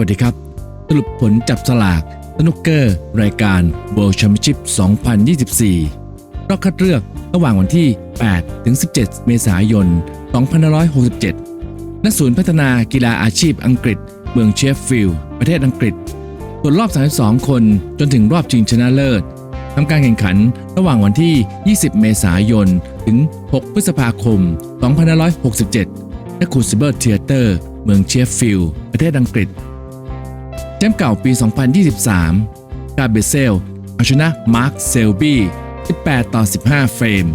วัสดีครับ สรุปผลจับสลากสนุกเกอร์ รายการ World Championship 2024 รอบคัดเลือกระหว่างวันที่ 8 ถึง 17 เมษายน 2567 ณ ศูนย์พัฒนากีฬาอาชีพอังกฤษ เมืองเชฟฟิลด์ ประเทศอังกฤษส่วนรอบ 32 คนจนถึงรอบชิงชนะเลิศทำการแข่งขันระหว่างวันที่ 20 เมษายน ถึง 6 พฤษภาคม 2567ณคูซิเบิร์ตเทเตอร์ เมืองเชฟฟิลด์ ประเทศอังกฤษ แชมป์เก่าปี 2023กาเบเซลเอาชนะมาร์คเซลบี้ 18 ต่อ 15 เฟรม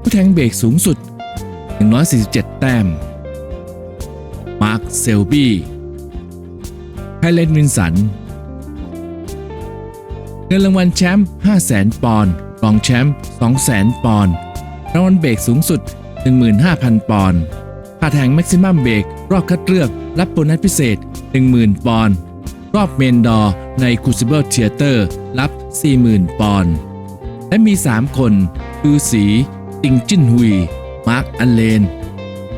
ผู้แทงเบรกสูงสุด 147 แต้ม มาร์คเซลบี้ไฮเลนวินสันเงินรางวัลแชมป์ 500,000 ปอนด์รองแชมป์ 200,000 ปอนด์รางวัลเบรกสูงสุด 15,000 ปอนด์ค่าแทงแม็กซิมัมเบรกรอบคัดเลือก รับโบนัสพิเศษ 10,000 ปอนด์ รอบเมนดอร์ในคูซิเบิลเทเตอร์รับ 40,000 ปอนด์และมี 3 คนคือสี ติงจินฮุย มาร์ค อันเลน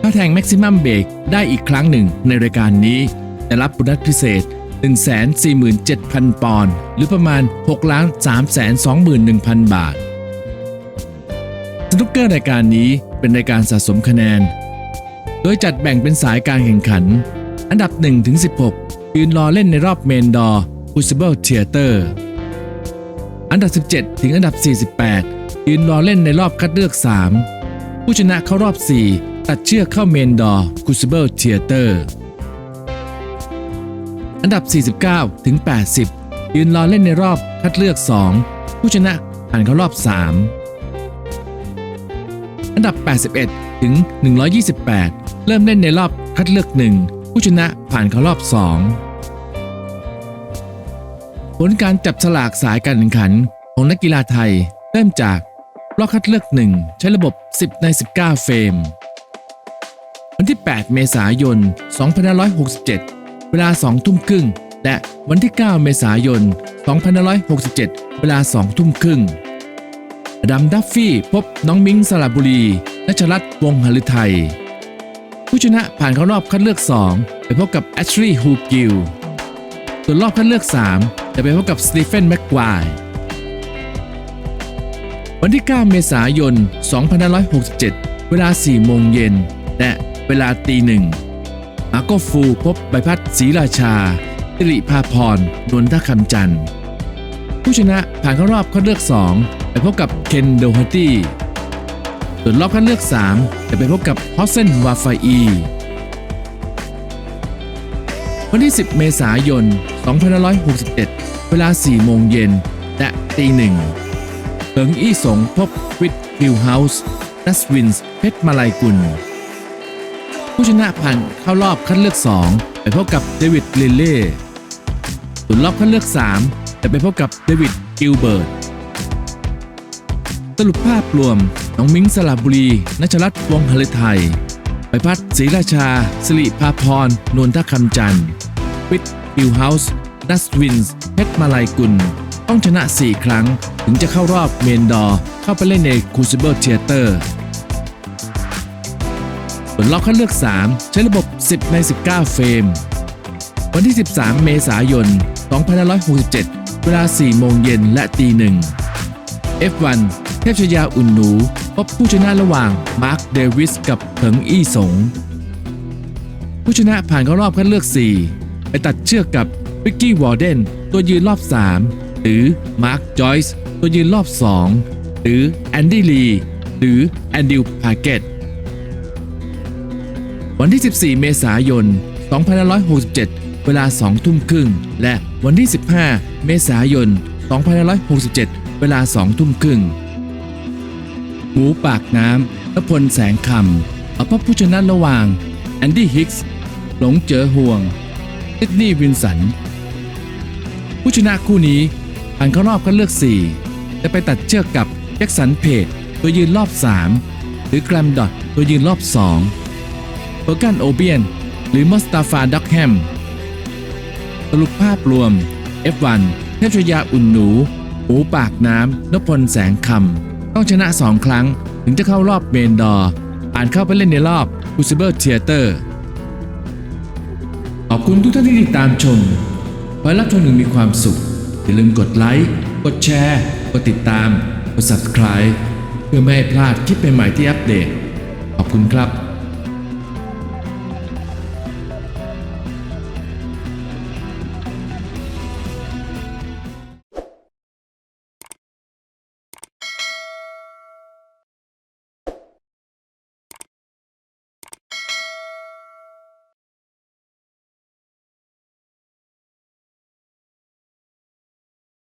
ค่าแทงแม็กซิมัมเบรกได้อีกครั้งหนึ่งในรายการนี้แต่รับโบนัสพิเศษ 147,000 ปอนด์หรือประมาณ6 321,000 บาท สนุกเกอร์รายการนี้เป็นรายการสะสมคะแนน โดยจัดแบ่งเป็นสายการแข่งขัน อันดับ 1 ถึง 16 ยืนรอเล่นในรอบเมนดอร์ Crucible Theater อันดับ 17 ถึงอันดับ 48 ยืนรอเล่นในรอบคัดเลือก 3 ผู้ชนะเข้ารอบ 4 ตัดเชือกเข้าเมนดอร์ Crucible Theater อันดับ 49 ถึง 80 ยืนรอเล่นในรอบคัดเลือก 2 ผู้ชนะผ่านเข้ารอบ 3 อันดับ 81 ถึง 128 เริ่มเล่นในรอบคัดเลือก 1 ผู้ชนะผ่านเข้ารอบ 2 ผลการจับฉลากสายการแข่งขันของนักกีฬาไทยเริ่มจากรอบคัดเลือก1ใช้ระบบ 10 ใน 19 เฟรม วันที่ 8 เมษายน 2567 เวลา 2 ทุ่มครึ่ง และวันที่ 9 เมษายน 2567 เวลา 2 ทุ่มครึ่งดัมดัฟฟี่พบน้องมิงสระบุรีนัชรัตน์วงหฤทัย ผู้ชนะผ่านเข้ารอบคัดเลือก 2 ไปพบกับแอชลีย์ฮูกิลส่วนรอบคัดเลือก 3 จะไปพบกับสตีเฟนแม็กควายวันที่ 9 เมษายน 2567 เวลา 4 โมงเย็น และเวลาตีหนึ่งมาโกฟูพบใบพัดศรีราชาสิริภาพรนวลทคำจันทร์ ผู้ชนะผ่านเข้ารอบคัดเลือก 2 ไปพบกับเคนโดฮตตี้ส่วนรอบคัดเลือก 3 จะไปพบกับฮอสเซนวาฟาอี วันที่ 10 เมษายน 2567เวลา 4 โมงเย็น และตีหนึ่งเหิงอี้สงพบวิดฟิลเฮาส์ดัสวินส์เพชรมาลายกุล ผู้ชนะผ่านเข้ารอบคัดเลือก 2 ไปพบกับเดวิดลิลเล่ส่วนรอบคัดเลือก 3 จะไปพบกับเดวิดกิลเบิร์ตสรุปภาพรวม น้องมิ้งสระบุรีนัชรัตน์วงหฤทัยไปพัฒน์ศรีราชา สิริภาพรนวลท่าคำจันทร์ วิทฟิลเฮาส์ดัสวินส์เพชรมาลายกุล ต้องชนะ 4 ครั้ง ถึงจะเข้ารอบเมนดอร์เข้าไปเล่นในคูซิเบิลเทเตอร์ส่วนรอบคัดเลือก 3 ใช้ระบบ 10 ใน 19 เฟรม วันที่ 13 เมษายน 2567 เวลา 4 โมงเย็นและตีหนึ่ง F1 เทพชยาอุ่นหนู พบผู้ชนะระหว่างมาร์คเดวิสกับเถิงอี้สง ผู้ชนะผ่านเข้ารอบคัดเลือก 4 ตัดเชือกกับวิกกี้วอร์เดนตัวยืนรอบ 3 หรือมาร์คจอยส์ตัวยืนรอบ 2 หรือแอนดี้ลีหรือแอนดิวพาเกตวันที่ 14 เมษายน 2567 เวลา 2 ทุ่มครึ่ง และวันที่ 15 เมษายน 2567 เวลา 2 ทุ่มครึ่ง หมูปากน้ำและพลแสงคำอาพผู้ชนะระหว่างแอนดี้ฮิกส์หลงเจอห่วง เอ็ดนี่วินสัน ผู้ชนะคู่นี้ผ่านเข้ารอบคัดเลือก4จะไปตัดเชือกกับแจ็คสันเพจตัวยืนรอบ 3 หรือแกรมดอทตัวยืนรอบ 2เบอร์กันโอเบียน หรือมอสตาฟาด็อกแฮม สรุปภาพรวม F1 เทพชยาอุ่นหนูหูปากน้ำนพลแสงคำต้องชนะ 2 ครั้งถึงจะเข้ารอบเมนดอร์อ่านเข้าไปเล่นในรอบ Crucible Theater ต่อ ขอบคุณทุกท่านที่ติดตามชมขอให้รับชมหนึ่งมีความสุข อย่าลืมกดไลค์ กดแชร์ กดติดตาม กด subscribe เพื่อไม่ให้พลาดคลิปใหม่ๆที่อัปเดต ขอบคุณครับ